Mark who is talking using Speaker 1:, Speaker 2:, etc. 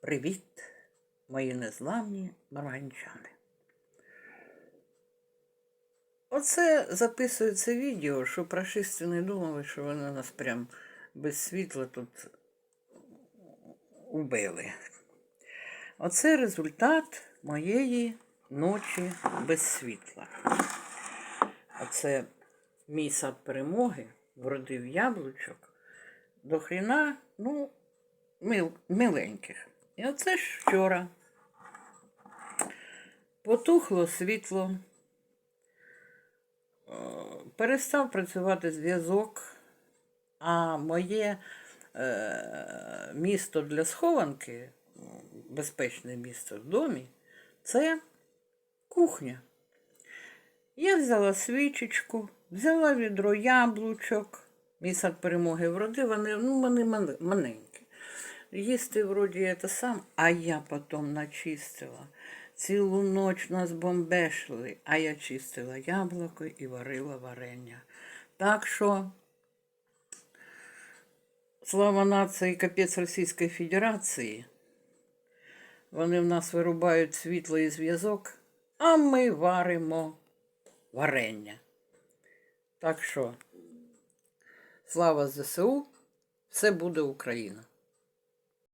Speaker 1: Привіт, мої незламні марганчани. Оце записую це відео, щоб рашисти не думали, що вони нас прям без світла тут убили. Оце результат моєї ночі без світла. Оце мій сад перемоги вродив яблучок до хріна, ну, мил, миленьких. І оце ж вчора. Потухло світло, е, перестав працювати зв'язок, а моє е, місто для схованки, безпечне місто в домі, це кухня. Я взяла свічечку, взяла відро яблучок. Мій перемоги вродив, вони, ну, вони маленькі. Їсти вроді це сам, а я потім начистила. Цілу ніч нас бомбешили, а я чистила яблуко і варила варення. Так що слава нації, капець Російської Федерації. Вони в нас вирубають світло і зв'язок, а ми варимо варення. Так що, слава ЗСУ, все буде Україна.